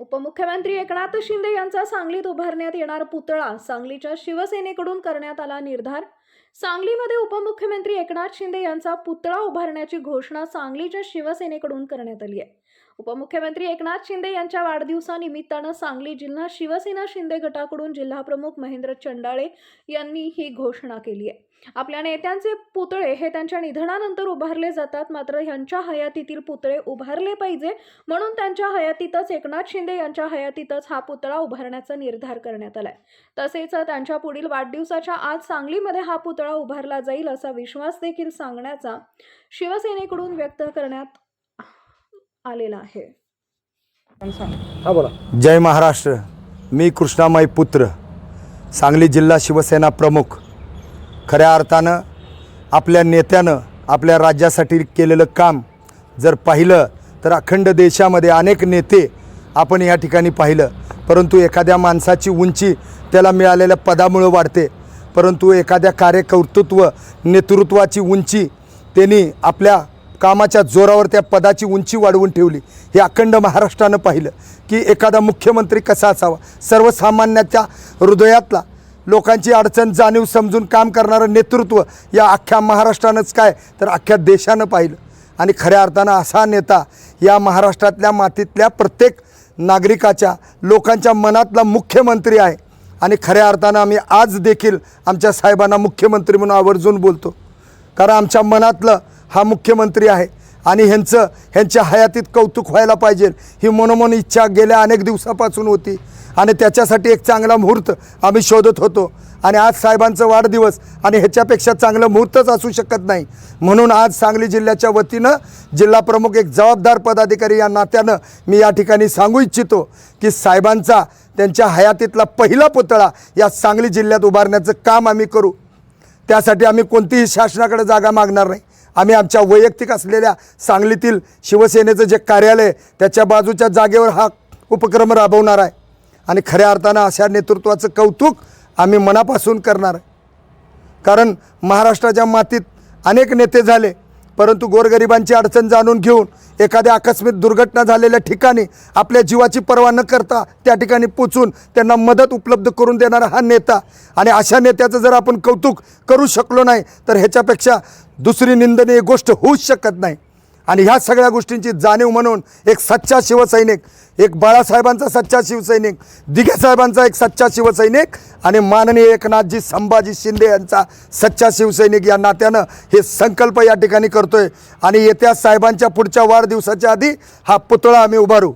उपमुख्यमंत्री एकनाथ शिंदे यांचा सांगलीत उभारण्यात येणार पुतळा सांगलीच्या शिवसेनेकडून करण्यात आला निर्धार. सांगलीमध्ये उपमुख्यमंत्री एकनाथ शिंदे यांचा पुतळा उभारण्याची घोषणा सांगलीच्या शिवसेनेकडून करण्यात आली आहे. उपमुख्यमंत्री एकनाथ शिंदे यांच्या वाढदिवसानिमित्तानं सांगली जिल्हा शिवसेना शिंदे गटाकडून जिल्हाप्रमुख महेंद्र चंडाळे यांनी ही घोषणा केली आहे. आपल्या नेत्यांचे पुतळे हे त्यांच्या निधनानंतर उभारले जातात. मात्र ह्यांच्या हयातीतील पुतळे उभारले पाहिजे म्हणून त्यांच्या हयातीतच एकनाथ शिंदे यांच्या हयातीतच हा पुतळा उभारण्याचा निर्धार करण्यात आलाय. तसेच त्यांच्या पुढील वाढदिवसाच्या आज सांगलीमध्ये हा पुतळा उभारला जाईल असा विश्वास देखील सांगण्याचा शिवसेनेकडून व्यक्त करण्यात आलेला आहे. हा बोला. जय महाराष्ट्र. मी कृष्णामाई पुत्र. सांगली जिल्हा शिवसेना प्रमुख. खऱ्या अर्थानं आपल्या नेत्यानं आपल्या राज्यासाठी केलेलं काम जर पाहिलं तर अखंड देशामध्ये अनेक नेते आपण या ठिकाणी पाहिलं. परंतु एखाद्या माणसाची उंची त्याला मिळालेल्या पदामुळं वाढते. परंतु एखाद्या कार्यकर्तृत्व नेतृत्वाची उंची त्यांनी आपल्या कामाच्या जोरावर त्या पदाची उंची वाढवून ठेवली. हे अखंड महाराष्ट्रानं पाहिलं की एखादा मुख्यमंत्री कसा असावा? सर्वसामान्याच्या हृदयातला लोकांची अडचण जाणीव समजून काम करणारं नेतृत्व या अख्ख्या महाराष्ट्रानंच काय तर अख्ख्या देशानं पाहिलं. आणि खऱ्या अर्थानं असा नेता या महाराष्ट्रातल्या मातीतल्या प्रत्येक नागरिकाच्या लोकांच्या मनातला मुख्यमंत्री आहे. आणि खऱ्या अर्थानं आम्ही आज देखील आमच्या साहेबांना मुख्यमंत्री म्हणून आवर्जून बोलतो. कारण आमच्या मनातलं हा मुख्यमंत्री आहे. आणि ह्यांचं ह्यांच्या हयातीत कौतुक व्हायला पाहिजे. ही मनोमन इच्छा गेल्या अनेक दिवसापासून होती. आणि त्याच्यासाठी एक चांगला मुहूर्त आम्ही शोधत होतो. आणि आज साहेबांचा वाढदिवस आणि ह्याच्यापेक्षा चांगलं मुहूर्तच असू शकत नाही. म्हणून आज सांगली जिल्ह्याच्या वतीनं जिल्हा प्रमुख एक जबाबदार पदाधिकारी या नात्यानं मी या ठिकाणी सांगू इच्छितो की साहेबांचा त्यांच्या हयातीतला पहिला पुतळा या सांगली जिल्ह्यात उभारण्याचं काम आम्ही करू. त्यासाठी आम्ही कोणतीही शासनाकडे जागा मागणार नाही. आम्ही आमच्या वैयक्तिक असलेल्या सांगलीतील शिवसेनेचं जे कार्यालय त्याच्या बाजूच्या जागेवर हा उपक्रम राबवणार आहे. आणि खऱ्या अर्थानं अशा नेतृत्वाचं कौतुक आम्ही मनापासून करणार आहे. कारण महाराष्ट्राच्या मातीत अनेक नेते झाले परंतु गोरगरिबांची अडचण जाणून घेऊन एखाद्या आकस्मिक दुर्घटना झालेल्या ठिकाणी आपल्या जीवाची पर्वा न करता त्या ठिकाणी पोचून त्यांना मदत उपलब्ध करून देणारा हा नेता. आणि अशा नेत्याचं जर आपण कौतुक करू शकलो नाही तर ह्याच्यापेक्षा दुसरी निंदनीय गोष्ट होऊच शकत नाही. आणि ह्या सगळ्या गोष्टींची जाणीव म्हणून एक सच्चा शिवसैनिक एक बाळासाहेबांचा सच्चा शिवसैनिक दिघे साहेबांचा एक सच्चा शिवसैनिक आणि माननीय एकनाथजी संभाजी शिंदे यांचा सच्चा शिवसैनिक या नात्यानं हे संकल्प या ठिकाणी करतोय. आणि येत्या साहेबांच्या पुढच्या वाढदिवसाच्या आधी हा पुतळा आम्ही उभारू.